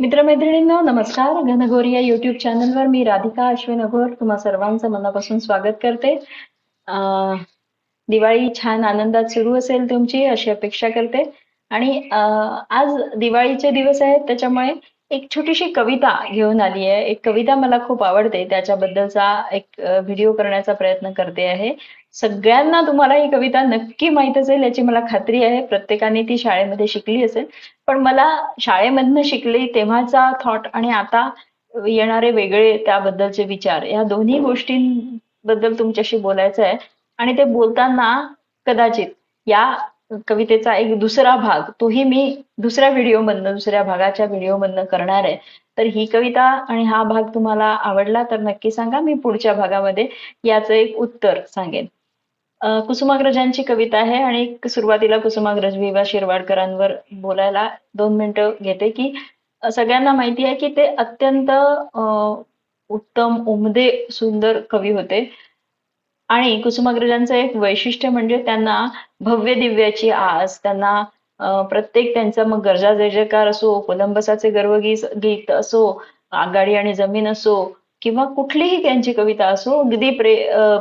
मित्रमैत्रिणींनो नमस्कार. घनघोर या युट्यूब चॅनलवर मी राधिका अश्विन अघोर तुम्हा सर्वांचं मनापासून स्वागत करते. अं, दिवाळी छान आनंदात सुरू असेल तुमची अशी अपेक्षा करते. आणि अं, आज दिवाळीचे दिवस आहेत त्याच्यामुळे एक छोटीशी कविता घेऊन आली आहे. एक कविता मला खूप आवडते. त्याच्याबद्दलचा एक व्हिडिओ करण्याचा प्रयत्न करते आहे. सगळ्यांना तुम्हाला ही कविता नक्की माहीत असेल याची मला खात्री आहे. प्रत्येकाने ती शाळेमध्ये शिकली असेल. पण मला शाळेमधनं शिकले तेव्हाचा थॉट आणि आता येणारे वेगळे त्याबद्दलचे विचार या दोन्ही गोष्टींबद्दल तुमच्याशी बोलायचं आहे. आणि ते बोलताना कदाचित या कवितेचा एक दुसरा भाग तोही मी दुसऱ्या व्हिडिओमधनं दुसऱ्या भागाच्या व्हिडिओमधनं करणार आहे. तर ही कविता आणि हा भाग तुम्हाला आवडला तर नक्की सांगा मी पुढच्या भागामध्ये याचं एक उत्तर सांगेन. कुसुमाग्रजांची कविता आहे आणि एक सुरुवातीला कुसुमाग्रज वि वा शिरवाडकरांवर बोलायला दोन मिनिटं घेते की सगळ्यांना माहिती आहे की ते अत्यंत अं, उत्तम उमदे सुंदर कवी होते. आणि कुसुमाग्रजांचं एक वैशिष्ट्य म्हणजे त्यांना भव्य दिव्याची आस त्यांना प्रत्येक त्यांचा मग गरजा जयजयकार असो कोलंबसाचे गर्वगीत गीत असो आघाडी आणि जमीन असो किंवा कुठलीही त्यांची कविता असो अगदी प्रे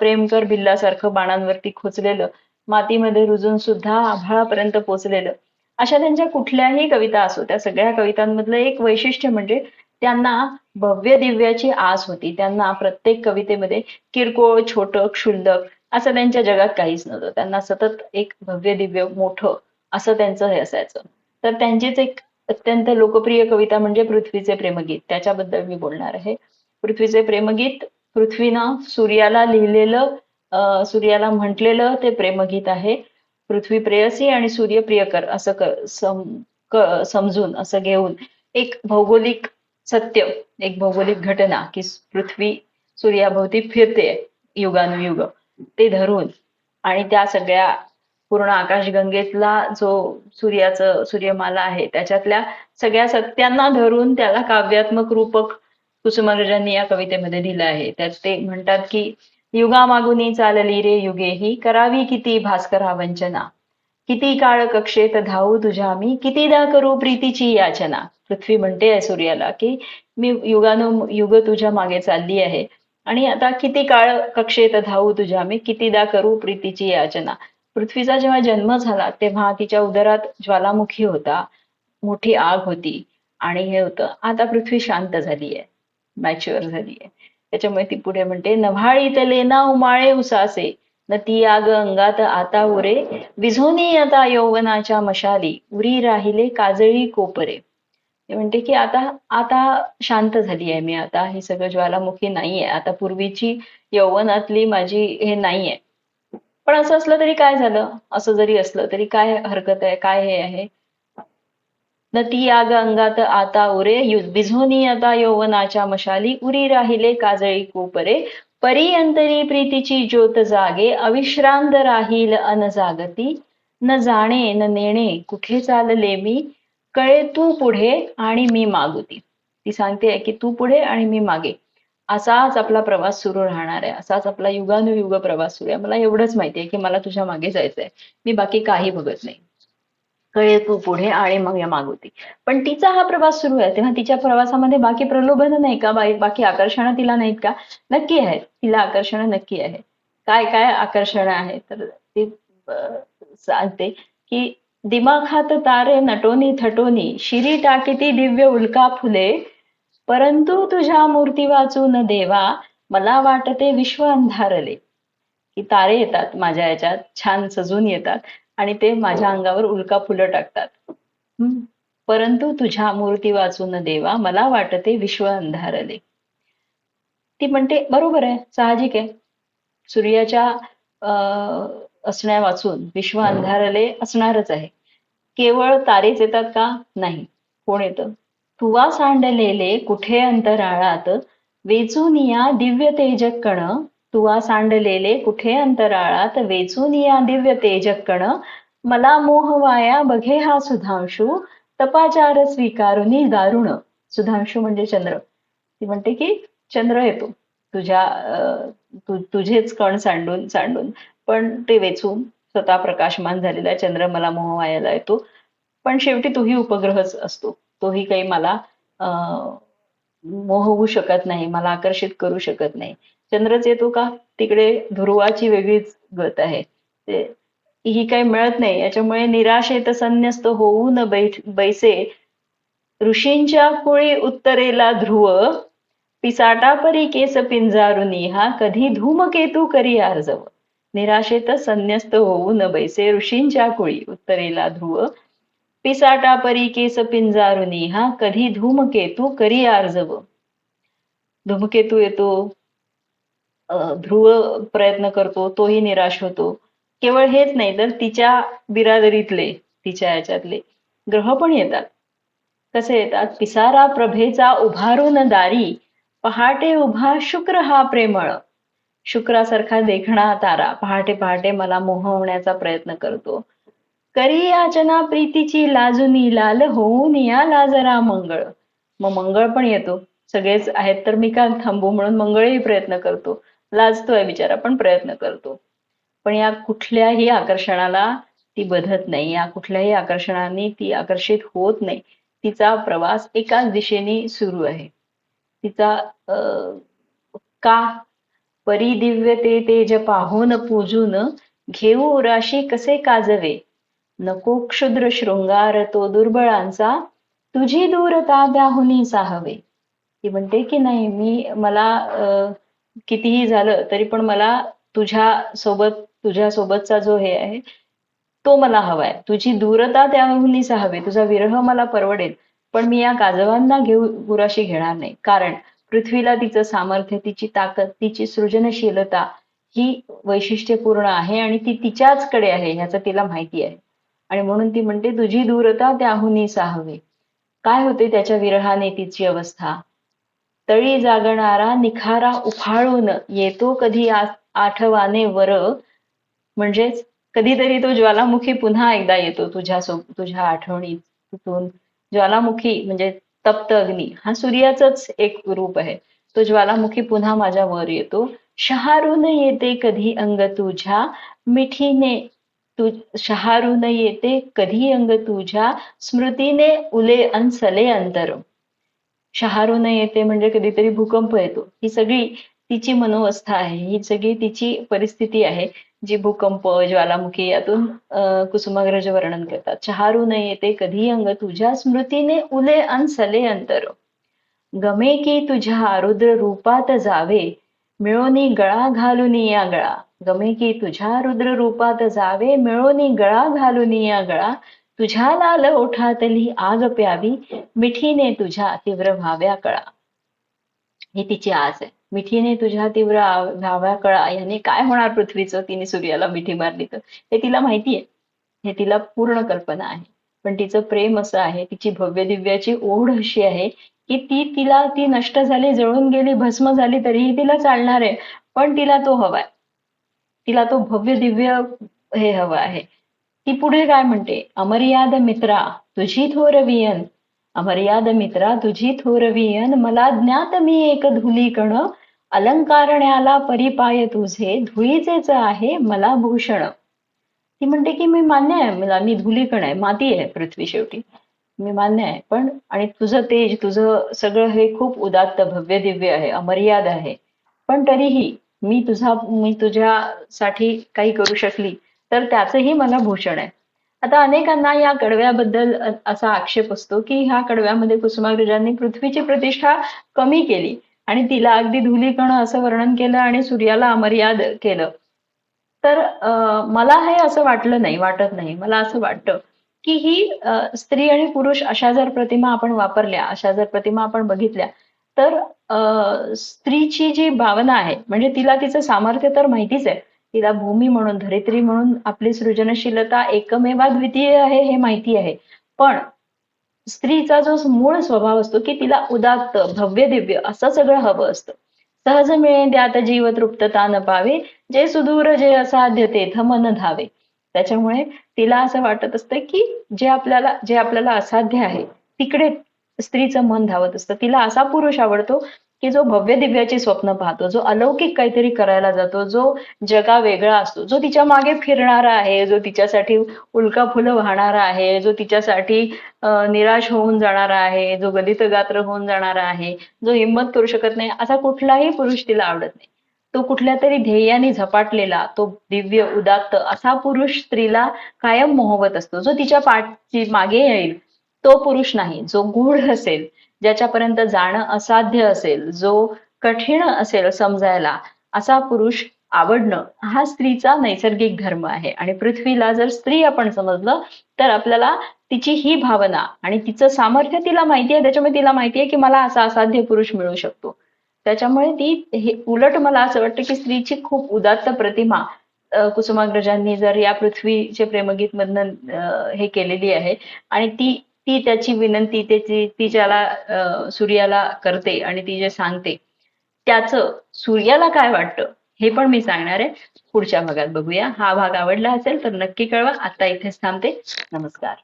प्रेमकर भिल्लासारखं बाणांवरती खोचलेलं मातीमध्ये रुजून सुद्धा आभाळापर्यंत पोचलेलं अशा त्यांच्या कुठल्याही कविता असो त्या सगळ्या कवितांमधलं एक वैशिष्ट्य म्हणजे त्यांना भव्य दिव्याची आस होती. त्यांना प्रत्येक कवितेमध्ये किरकोळ छोटं क्षुल्लक असं त्यांच्या जगात काहीच नव्हतं. त्यांना सतत एक भव्य दिव्य मोठं असं त्यांचं हे असायचं. तर त्यांचीच एक अत्यंत लोकप्रिय कविता म्हणजे पृथ्वीचे प्रेमगीत. त्याच्याबद्दल मी बोलणार आहे. पृथ्वीचे प्रेमगीत पृथ्वीनं सूर्याला लिहिलेलं सूर्याला म्हटलेलं ते प्रेमगीत आहे. पृथ्वी प्रेयसी आणि सूर्य प्रियकर असं सम क- समजून असं घेऊन एक भौगोलिक सत्य एक भौगोलिक घटना की पृथ्वी सूर्याभोवती फिरते युगानुयुग. ते धरून आणि त्या सगळ्या पूर्ण आकाशगंगेतला जो सूर्याचं सूर्यमाला आहे त्याच्यातल्या सगळ्या सत्यांना धरून त्याला काव्यात्मक रूपक कुसुमाग्रजांनी या कवितेमध्ये दिलं आहे. त्यात ते म्हणतात की युगामागुनी चालली रे युगे ही करावी किती भास्करा वंचना. किती काळ कक्षेत धावू तुझ्या मी कितीदा करू प्रीतीची याचना. पृथ्वी म्हणते आहे सूर्याला की मी युगानु युग तुझ्या मागे चालली आहे. आणि आता किती काळ कक्षेत धावू तुझ्या मी कितीदा करू प्रीतीची याचना. पृथ्वीचा जेव्हा जन्म झाला तेव्हा तिच्या उदरात ज्वालामुखी होता. मोठी आग होती. आणि हे होतं. आता पृथ्वी शांत झाली आहे. मॅच्युअर झाली आहे. त्याच्यामुळे ती पुढे म्हणते नव्हाळीतले ना उमाळे उसासे न ती आग अंगात आता उरे विझोनी आता यौवनाच्या मशाली उरी राहिले काजळी कोपरे. ते म्हणते की आता आता शांत झाली आहे मी आता हे सगळं ज्वालामुखी नाहीये आता पूर्वीची यौवनातली माझी हे नाहीये पण असं असलं तरी काय झालं? असं जरी असलं तरी काय हरकत आहे? काय हे आहे? न ती आग अंगात आता उरे. बिझोनी आता यौवनाच्या मशाली उरी राहिले काजळी कोपरे. परी अंतरी प्रीतीची ज्योत जागे. अविश्रांत राहील अनजागती न जाणे न नेणे कुठे चालले मी? कळे तू पुढे आणि मी मागुती. ती सांगते की तू पुढे आणि मी मागे. असाच आपला प्रवास सुरू राहणार आहे. असाच आपला युगानुयुग प्रवास सुरू आहे. मला एवढंच माहिती आहे की मला तुझ्या मागे जायचंय. मी बाकी काही बघत नाही. कळे तू पुढे आणि मग या मागुती. पण तिचा हा प्रवास सुरू आहे. तेव्हा तिच्या प्रवासामध्ये बाकी प्रलोभन नाही का? बाई- बाकी आकर्षण तिला नाहीत का? नक्की आहेत. तिला आकर्षण नक्की आहे काय काय आकर्षणं आहेत? तर ती सांगते की दिमाखात तारे नटोनी थटोनी शिरी टाकीती दिव्य उल्का फुले. परंतु तुझ्या मूर्ती वाचून देवा मला वाटते विश्व अंधारले. की तारे येतात माझ्या याच्यात छान सजून येतात. आणि ते माझ्या अंगावर उल्का फुलं टाकतात. परंतु तुझ्या मूर्ती वाचून देवा मला वाटते विश्व अंधारले. ती म्हणते बरोबर आहे साहजिक आहे. सूर्याच्या अं, असण्या वाचून विश्व अंधारले असणारच आहे. केवळ तारेच येतात का? नाही. कोण येतं? तुवा सांडलेले कुठे अंतराळात? वेचून या दिव्य तेजक कण तुवा सांडलेले कुठे अंतराळात वेचून या दिव्य तेजक कण. मला मोहवाया बघे हा सुधांशू. तपाचार स्वीकारुनी दारुण. सुधांशू म्हणजे चंद्र. ती म्हणते की चंद्र येतो तुझ्या अं, तु, तुझेच कण सांडून सांडून. पण ते वेचून स्वतः प्रकाशमान झालेला चंद्र मला मोहवायाला येतो. पण शेवटी तोही उपग्रहच असतो. तोही काही मला अं, मोहवू शकत नाही मला आकर्षित करू शकत नाही. चंद्रच येतो का? तिकडे ध्रुवाची वेगळीच गत आहे. ते ही काही मिळत नाही. याच्यामुळे निराशेत संन्यस्त होऊ न बैसे. ऋषींच्या कुळी उत्तरेला ध्रुव. पिसाटा परी केस पिंजारुनी. हा कधी धूमकेतू करी आर्जव. निराशेत संन्यस्त होऊ न बैसे. ऋषींच्या कुळी उत्तरेला ध्रुव. पिसाटा परी केस पिंजारुनी. हा कधी धूमकेतू करी आर्जव. धूमकेतू येतो. ध्रुव प्रयत्न करतो तोही निराश होतो. केवळ हेच नाही तर तिच्या बिरादरीतले तिच्या याच्यातले ग्रह पण येतात. कसे येतात? पिसारा प्रभेचा उभारून दारी पहाटे उभा शुक्र हा प्रेमळ. शुक्रासारखा देखणा तारा पहाटे पहाटे मला मोहवण्याचा प्रयत्न करतो. करी याचना प्रीतीची लाजुनी लाल होऊन या लाजरा मंगळ. मग मंगळ पण येतो. सगळेच आहेत तर मी का थांबू म्हणून मंगळही प्रयत्न करतो. लाजतोय बिचारा पण प्रयत्न करतो. पण या कुठल्याही आकर्षणाला ती बधत नाही. या कुठल्याही आकर्षणाने ती आकर्षित होत नाही. तिचा प्रवास एकाच दिशेने सुरू आहे. तिचा का परिदिव्य ते तेज पाहून पूजून घेऊ राशी कसे काजवे? नको क्षुद्र शृंगार तो दुर्बळांचा तुझी दूरता द्याहुनी साहवे. ती म्हणते की नाही मी मला अं, कितीही झालं तरी पण मला तुझ्या सोबत तुझ्या सोबतचा जो हे आहे तो मला हवाय. तुझी दूरता त्याहुनीच हवी. तुझा विरह मला परवडेल. पण मी या काजवांना घेऊ गुराशी घेणार नाही. कारण पृथ्वीला तिचं सामर्थ्य तिची ताकद तिची सृजनशीलता ही वैशिष्ट्यपूर्ण आहे आणि ती तिच्याचकडे आहे ह्याचं तिला माहिती आहे. आणि म्हणून ती म्हणते तुझी दूरता त्याहूनही साहवे काय होते त्याच्या विरहाने तिची अवस्था? तळी जागणारा निखारा उफाळून येतो कधी आठवाने वर. म्हणजेच कधीतरी तो ज्वालामुखी पुन्हा एकदा येतो तुझ्या सो तुझ्या आठवणीतून. ज्वालामुखी म्हणजे तप्त अग्नी. हा सूर्याचाच एक रूप आहे. तो ज्वालामुखी पुन्हा माझ्या वर येतो. शहारून येते कधी अंग तुझ्या. मिठीने तू शहारून येते कधी अंग तुझ्या. स्मृतीने उले अंसले अंतर. शहारून येते म्हणजे कधीतरी भूकंप येतो. ही सगळी तिची मनोवस्था आहे. ही सगळी तिची परिस्थिती आहे जी भूकंप ज्वालामुखी यातून कुसुमाग्रज वर्णन करतात. शहारून येते कधी अंग तुझ्या स्मृतीने उले अंसले अंतर. गमे की तुझ्या रुद्र रूपात जावे मिळोनी गळा घालून या गळा. गमे की तुझ्या रुद्र रूपात जावे मिळोनी गळा घालून या गळा. तुझ्या लाल ओठातली आग प्यावी मिठीने तुझ्या तीव्र व्हाव्या कळा. ही तिची आस आहे. मिठीने तुझ्या तीव्र आव- व्हाव्या कळा. याने काय होणार पृथ्वीचं? तिने सूर्याला मिठी मारली तर. हे तिला माहिती आहे. हे तिला पूर्ण कल्पना आहे. पण तिचं प्रेम असं आहे. तिची भव्य दिव्याची ओढ अशी आहे की ती तिला ती नष्ट झाली जळून गेली भस्म झाली तरीही तिला चालणार आहे. पण तिला तो हवाय. तिला तो भव्य दिव्य हे हवं आहे. ती पुढे काय म्हणते? अमर्याद मित्रा तुझी थोर वियन. अमर्याद मित्रा तुझी थोर वियन मला ज्ञात मी एक धुली कण. अलंकारण्याला परिपाय तुझे धुळीचेच आहे मला भूषण. ती म्हणते की मी मान्य आहे मला मी धुलीकण आहे माती आहे पृथ्वी शेवटी. मी मान्य आहे पण आणि तुझं तेज तुझं सगळं हे खूप उदात्त भव्य दिव्य आहे अमर्याद आहे. पण तरीही मी तुझा मी तुझ्यासाठी काही करू शकली तर त्याचंही मला भूषण आहे. आता अनेकांना या कडव्याबद्दल असा आक्षेप असतो की ह्या कडव्यामध्ये कुसुमाग्रजांनी पृथ्वीची प्रतिष्ठा कमी केली आणि तिला अगदी धुलीकण असं वर्णन केलं आणि सूर्याला अमर्याद केलं. तर मला हे असं वाटलं नाही वाटत नाही. मला असं वाटतं की ही स्त्री आणि पुरुष अशा जर प्रतिमा आपण वापरल्या अशा जर प्रतिमा आपण बघितल्या तर स्त्रीची जी भावना आहे म्हणजे तिला तिचं सामर्थ्य तर माहितीच आहे तिला भूमी म्हणून धरित्री म्हणून आपली सृजनशीलता एकमेवा द्वितीय आहे हे माहिती आहे. पण स्त्रीचा जो मूळ स्वभाव असतो की तिला उदात्त भव्य दिव्य असं सगळं हवं असतं. सहज मिळे त्यात जीव तृप्तता न पावे जे सुदूर जे असाध्य तेथ मन धावे. त्याच्यामुळे तिला असं वाटत असतं की जे आपल्याला जे आपल्याला असाध्य आहे तिकडे स्त्रीचं मन धावत असतं. तिला असा पुरुष आवडतो की जो भव्य दिव्याची स्वप्न पाहतो जो अलौकिक काहीतरी करायला जातो जो जगा वेगळा असतो जो तिच्यामागे फिरणारा आहे जो तिच्यासाठी उल्का फुलं वाहणारा आहे जो तिच्यासाठी निराश होऊन जाणारा आहे जो गलित गात्र होऊन जाणारा आहे जो हिंमत करू शकत नाही असा कुठलाही पुरुष तिला आवडत नाही. तो कुठल्या तरी ध्येयाने झपाटलेला तो दिव्य उदात्त असा पुरुष स्त्रीला कायम मोहवत असतो. जो तिच्या पाठची मागे येईल तो पुरुष नाही जो गूढ असेल ज्याच्यापर्यंत जाणं असाध्य असेल जो कठीण असेल समजायला असा पुरुष आवडणं हा स्त्रीचा नैसर्गिक धर्म आहे. आणि पृथ्वीला जर स्त्री आपण समजलं तर आपल्याला तिची ही भावना आणि तिचं सामर्थ्य तिला माहिती आहे त्याच्यामुळे तिला माहिती आहे की मला असा असाध्य पुरुष मिळू शकतो. त्याच्यामुळे ती हे उलट मला असं वाटतं की स्त्रीची खूप उदात्त प्रतिमा कुसुमाग्रजांनी जर या पृथ्वीचे प्रेमगीत मधनं हे केलेली आहे. आणि ती ती त्याची विनंती त्याची ती ज्याला सूर्याला करते आणि ती जे सांगते त्याचं सूर्याला काय वाटतं हे पण मी सांगणार आहे. पुढच्या भागात बघूया. हा भाग आवडला असेल तर नक्की कळवा. आता इथेच थांबते. नमस्कार.